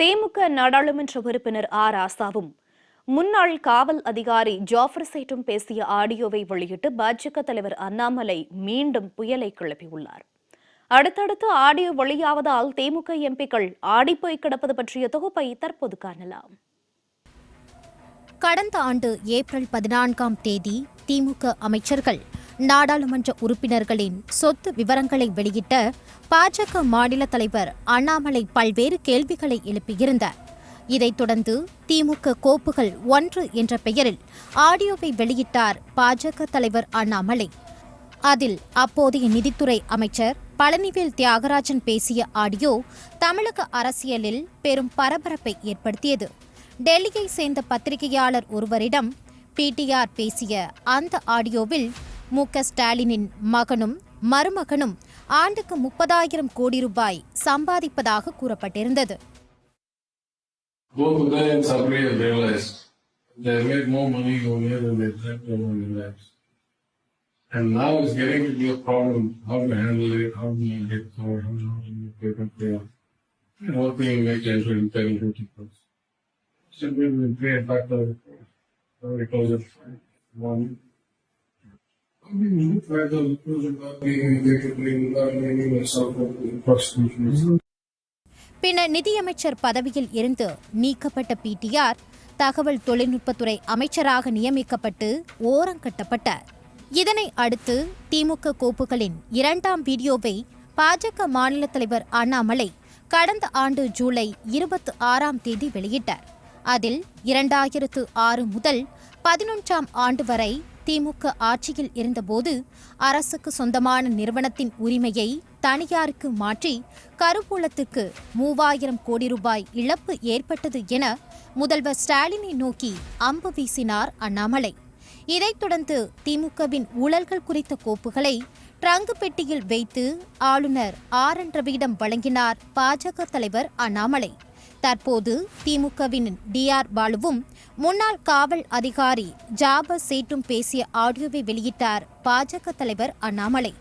தேமுக நாடாளுமன்ற உறுப்பினர் ஆ ராசாவும் முன்னாள் காவல் அதிகாரி ஜாஃபர் சேட்டும் பேசிய ஆடியோவை வெளியிட்டு பாஜக தலைவர் அண்ணாமலை மீண்டும் புயலை கிளப்பியுள்ளார். அடுத்தடுத்து ஆடியோ வெளியாவதால் தேமுக எம்பிக்கள் ஆடிப்போய் கிடப்பது பற்றிய தொகுப்பை தற்போது காணலாம். கடந்த ஆண்டு ஏப்ரல் பதினான்காம் தேதி திமுக அமைச்சர்கள் நாடாளுமன்ற உறுப்பினர்களின் சொத்து விவரங்களை வெளியிட்ட பாஜக மாநில தலைவர் அண்ணாமலை பல்வேறு கேள்விகளை எழுப்பியிருந்தார். இதைத் தொடர்ந்து திமுக கோப்புகள் ஒன்று என்ற பெயரில் ஆடியோவை வெளியிட்டார் பாஜக தலைவர் அண்ணாமலை. அதில் அப்போதைய நிதித்துறை அமைச்சர் பழனிவேல் தியாகராஜன் பேசிய ஆடியோ தமிழக அரசியலில் பெரும் பரபரப்பை ஏற்படுத்தியது. டெல்லியை சேர்ந்த பத்திரிகையாளர் ஒருவரிடம் பிடிஆர் பேசிய அந்த ஆடியோவில் மு க ஸ்டாலினின் மகனும் மருமகனும் ஆண்டுக்கு முப்பதாயிரம் கோடி ரூபாய் சம்பாதிப்பதாக கூறப்பட்டிருந்தது Both of them suddenly realized they made more money over here than they dreamt of in their lives. And now it's getting to be a problem how to handle it, how do you get caught, how do you get up there. And what can you make ends with 10, 50 crores? Simply we pay it back to the because of one. பின்னர் நிதியமைச்சர் பதவியில் இருந்து நீக்கப்பட்ட PTR தகவல் தொழில்நுட்பத்துறை அமைச்சராக நியமிக்கப்பட்டு ஓரங்கட்டப்பட்டார் இதனை அடுத்து திமுக கோப்புகளின் இரண்டாம் வீடியோவை பாஜக மாநில தலைவர் அண்ணாமலை கடந்த ஆண்டு ஜூலை இருபத்தி ஆறாம் தேதி வெளியிட்டார். அதில் இரண்டாயிரத்து ஆறு முதல் பதினொன்றாம் ஆண்டு வரை திமுக ஆட்சியில் இருந்தபோது அரசுக்கு சொந்தமான நிறுவனத்தின் உரிமையை தனியாருக்கு மாற்றி கருவூலத்துக்கு மூவாயிரம் கோடி ரூபாய் இழப்பு ஏற்பட்டது என முதல்வர் ஸ்டாலினை நோக்கி அம்பு வீசினார் அண்ணாமலை. இதைத் தொடர்ந்து திமுகவின் ஊழல்கள் குறித்த கோப்புகளை ட்ரங்கு பெட்டியில் வைத்து ஆளுநர் ஆர் என் ரவியிடம் வழங்கினார் பாஜக தலைவர் அண்ணாமலை. தற்போது திமுகவின் டிஆர் பாலுவும் முன்னாள் காவல் அதிகாரி ஜாபர் சேட்டும் பேசிய ஆடியோவை வெளியிட்டார் பாஜக தலைவர் அண்ணாமலை.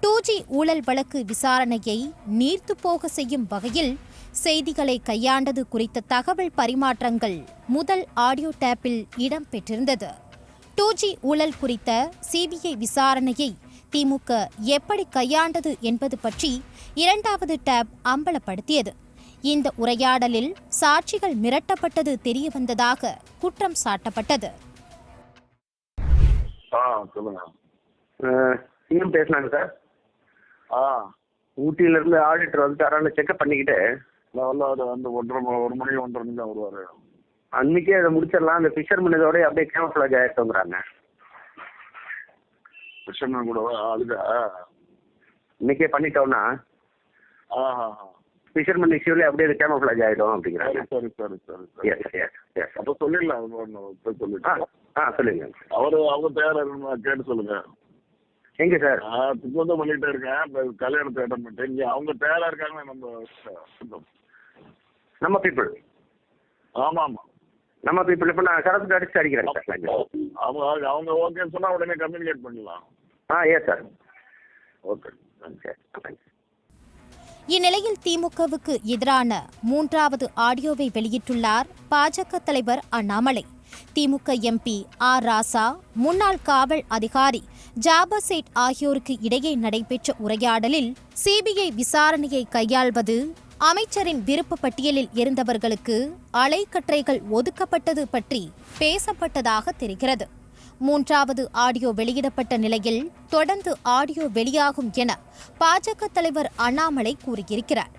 டூ ஜி ஊழல் வழக்கு விசாரணையை நீர்த்து போக செய்யும் வகையில் செய்திகளை கையாண்டது குறித்த தகவல் பரிமாற்றங்கள் முதல் ஆடியோ டேப்பில் இடம்பெற்றிருந்தது டூ ஜி ஊழல் குறித்த சிபிஐ விசாரணையை திமுக எப்படி கையாண்டது என்பது பற்றி இரண்டாவது டேப் அம்பலப்படுத்தியது. இந்த உரையாடலில் சாட்சிகள் மிரட்டப்பட்டது தெரியவந்ததாக குற்றம் சாட்டப்பட்டது. ஆ சொல்லுங்க. சிஎம் பேசினாங்க சார். ஆ ஊட்டியில இருந்து ஆடிட்டர் வந்து தரான்னு செக்அப் பண்ணிக்கிட்டு நான் வந்து ஒன்றரை ஒரு மணி ஒன்றரை மணி தான் வருவார். அன்னைக்கே அதை முடிச்சிடலாம். அந்த ஃபிஷர்மேன் இதோட அப்படியே கேமஃபிளாஜ் ஆயிட்டோங்கிறாங்க. கிருஷ்ணன் கூட அதுக்கு இன்னைக்கே பண்ணிட்டோம்னா ஆ ஃபிஷர்மேன் இஷ்யூல அப்படியே அது கேமஃபிளாஜ் ஆயிடும் சரி அப்படிங்கிறாங்க சரி சரி சரி. எஸ் எஸ் எஸ் அப்போ சொல்லிடலாம் ஆ சொல்லிட்டு. ஆ சொல்லுங்க. அவரு அவங்க தயாரா இருக்கணும் கேட்டு சொல்லுங்க. எங்க சார்? பண்ணிட்டே இருக்கேன் இப்போ கல்யாணத்தை அட்டன் பண்ணிட்டேன் இங்க அவங்க தயாரா இருக்காங்க நம்ம நம்ம பீப்புள் ஆமா ஆமா. நம்ம பீப்புள் இப்போ நான் சரத்து அடிச்சு அடிக்கிறேங்க சார். அவங்க அவங்க ஓகேன்னு சொன்னா உடனே கம்யூனிகேட் பண்ணிடலாம். ஆ எஸ் சார் ஓகே சரி இந்நிலையில் திமுகவுக்கு எதிரான மூன்றாவது ஆடியோவை வெளியிட்டுள்ளார் பாஜக தலைவர் அண்ணாமலை. திமுக எம்பி ஆர் ராசா முன்னாள் காவல் அதிகாரி ஜாபர் சேட் ஆகியோருக்கு இடையே நடைபெற்ற உரையாடலில் சிபிஐ விசாரணையை கையாள்வது அமைச்சரின் விருப்ப பட்டியலில் இருந்தவர்களுக்கு அலைக்கற்றைகள் ஒதுக்கப்பட்டது பற்றி பேசப்பட்டதாக தெரிகிறது. மூன்றாவது ஆடியோ வெளியிடப்பட்ட நிலையில் தொடர்ந்து ஆடியோ வெளியாகும் என பாஜக தலைவர் அண்ணாமலை கூறியிருக்கிறார்.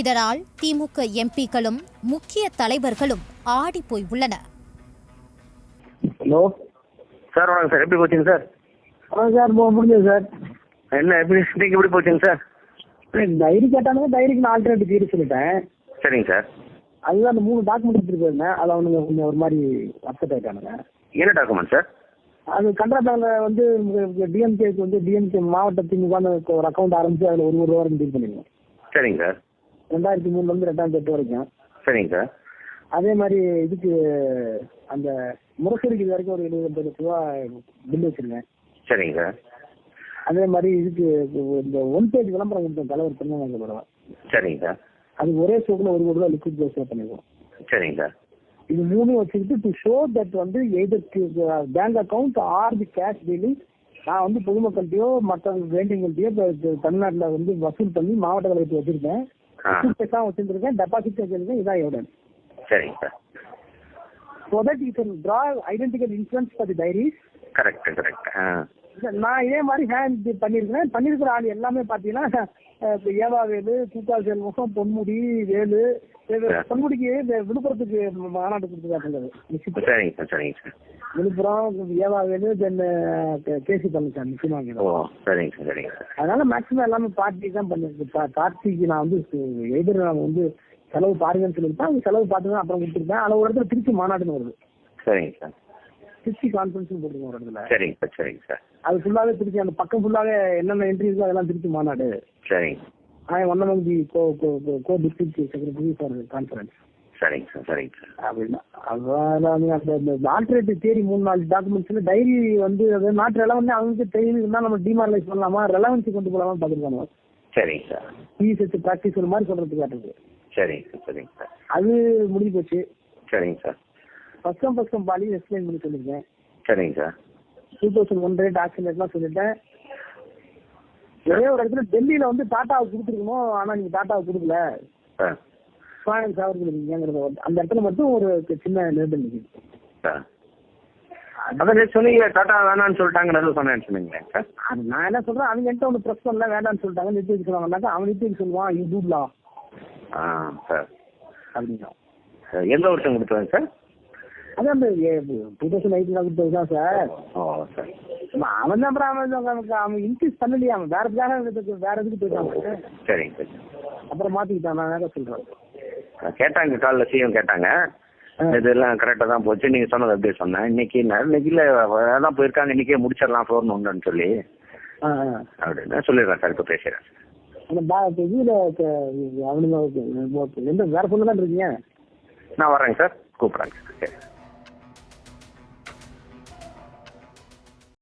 இதனால் திமுக எம்பிக்களும் முக்கிய தலைவர்களும் ஆடிப்போய் உள்ளனர். ஹலோ சார் வணக்கம் சார். எப்படி போச்சுங்க சார்? ஆ சார் போ முடிஞ்சது சார். என்ன எப்படி இன்னைக்கு எப்படி போச்சுங்க சார்? டைரி கேட்டானுங்க டைரிக்கு நான் ஆல்டர்னேட்டிவ் தீர சொல்லிட்டேன். சரிங்க சார். அதுதான் அந்த மூணு டாக்குமெண்ட் எடுத்துட்டு போயிருந்தேன். அவனுங்க கொஞ்சம் ஒரு மாதிரி அப்செட் ஆயிட்டானுங்க. என்ன டாக்குமெண்ட் சார்? அது பேங்க்ல வந்து டிஎம்கேக்கு வந்து டிஎம்கே மாவட்ட திமுக ஒரு அக்கௌண்ட் ஆரம்பிச்சு அதில் ஒரு ரூபா வரைக்கும் டீல் பண்ணிருக்கோம். சரிங்க சார். ரெண்டாயிரத்தி மூணுல இருந்து ரெண்டாயிரத்தி எட்டு வரைக்கும். சரிங்க சார். அதே மாதிரி இதுக்கு அந்த முரசொலிக்கு இது வரைக்கும் ஒரு எழுபது லட்ச ரூபா பில் வச்சிருக்கேன். சரிங்க சார். அதே மாதிரி இதுக்கு இந்த ஒன் பேஜ் விளம்பரம் கொடுத்தேன் தலைவர் திருநெல்வேலி பரவா சரிங்க சார். அது ஒரே ஸ்டோக்ல ஒரு கோடி ரூபாய் லிக்விட் சேவ் பண்ணிருக்கோம். சரிங்க சார். இது மூணும் வச்சுக்கிட்டு டு ஷோ தட் வந்து either bank account or the cash dealing நான் வந்து பொதுமக்கள்கிட்டயோ மற்ற இது தமிழ்நாட்டுல வந்து வசூல் பண்ணி மாவட்ட கழகத்தை வச்சிருக்கேன். பேசாம வச்சிருக்கேன் டெபாசிட் வச்சிருக்கேன். இதான் எவிடன்ஸ் சரிங்க sir. So that you can draw identical insurance for the diaries correct correct நான் இதே மாதிரி ஹேண்ட் பண்ணியிருக்கிறேன். பண்ணியிருக்கிற ஆள் எல்லாமே பார்த்தீங்கன்னா அஹ், இப்ப ஏவா வேலு தூக்கால் செல்வம் பொன்முடி வேலு. பொன்முடிக்கு இந்த விழுப்புரத்துக்கு மாநாடு கொடுத்துருக்காங்க சரிங்க சார் சரிங்க சார். விழுப்புரம் ஏவா வேலு தென் கேசி பழனிசாமி ஓ முக்கியமாக சரிங்க சார் சரிங்க சார். அதனால மேக்ஸிமம் எல்லாமே பார்ட்டி தான் பண்ணிருக்கு பார்ட்டிக்கு நான் வந்து எதிர நான் வந்து செலவு பாருங்கன்னு சொல்லியிருப்பேன் அவங்க செலவு பார்த்துதான் அப்புறம் கொடுத்துருப்பேன் அதில் ஒரு இடத்துல திருச்சி மாநாடுன்னு வருது. சரிங்க சார். திருச்சி கான்ஃபரன்ஸ் போட்டுருக்கோம் ஒரு இடத்துல. சரிங்க சார் சரிங்க சார். அது ஃபுல்லாவே திருச்சி அந்த பக்கம் ஃபுல்லாவே என்னென்ன என்ட்ரி இருக்கோ அதெல்லாம் திருச்சி மாநாடு. சரிங்க. I one among the co co district secretary for conference சரிங்க சார் சரிங்க சார். அப்படின்னா அதான் அந்த ஆல்டர்னேட்டிவ் தேடி மூணு நாலு டாக்குமெண்ட்ஸ்ல டைரி வந்து அது நாட்டு ரெலவெண்ட் அவங்களுக்கு தேடி இருந்தா நம்ம டிமாரலைஸ் பண்ணலாமா? ரெலவன்சி கொண்டு போலாமா பார்த்துருக்காங்க. சரிங்க சார். பிஎஸ்எஸ் ப்ராக்டிஸ் ஒரு மாதிரி சொல்றதுக்கு காட்டுது. சரிங்க சார் சரிங்க சார். அது முடிஞ்சு போச்சு. சரிங்க சார். ஃபர்ஸ்ட் ஃபர்ஸ்ட் பாலி எக்ஸ்பிளைன் பண்ணி சொல்லியிருக்கேன். சரிங்க sir. Two thousand one rate action ரேட்லாம் சொல்லிட்டேன். ஒரே ஒரு இடத்துல டெல்லியில வந்து டாட்டாவுக்கு கொடுத்துருக்கணும் ஆனா நீங்க டாட்டாவுக்கு கொடுக்கல. ஃபைனான்ஸ் வந்து- அந்த இடத்துல மட்டும் ஒரு சின்ன நெருடல் நிற்குது அதான் சொன்னீங்க டாட்டா வேணான்னு சொல்லிட்டாங்கன்னு சொன்னேன்னு சொன்னீங்களே. நான் என்ன சொல்றேன் அவங்க என்கிட்ட ஒன்று ப்ரெஸ் பண்ணல வேண்டாம்னு சொல்லிட்டாங்க நிறுத்தி வைக்க சொன்னாங்கன்னாக்கா அவன் நிறுத்தி சொல்லுவான் டூப்லாம் ஆ சார். அப்படின்னா. எந்த வருஷம் கொடுத்தாங்க சார்? அது அந்த டூ தௌசண்ட் எயிட்டில் கொடுத்தது தான் சார். ஓ சார். அவன் தான் அப்புறம் அவன் அவன் இன்க்ரீஸ் பண்ணலையே அவன். வேற வேற வேற எதுக்கு போயிட்டான் சரிங்க சார் அப்புறம் மாத்திக்கிட்டான் நான் வேற சொல்றேன். கேட்டாங்க காலைல சிஎம் கேட்டாங்க. இதெல்லாம் கரெக்டாக தான் போச்சு. நீங்கள் சொன்னது அப்படியே சொன்னேன். இன்னைக்கு இன்னைக்கு இல்லை அதான் போயிருக்காங்க. இன்னைக்கே முடிச்சிடலாம் ஃபோன் ஒன்றுன்னு சொல்லி. அப்படின்னு சொல்லிடுறேன் சார் இப்போ பேசுகிறேன் அவனுங்க எந்த வேற பொண்ணு தான் இருக்கீங்க? நான் வரேங்க சார் கூப்பிட்றேங்க சார். சரி.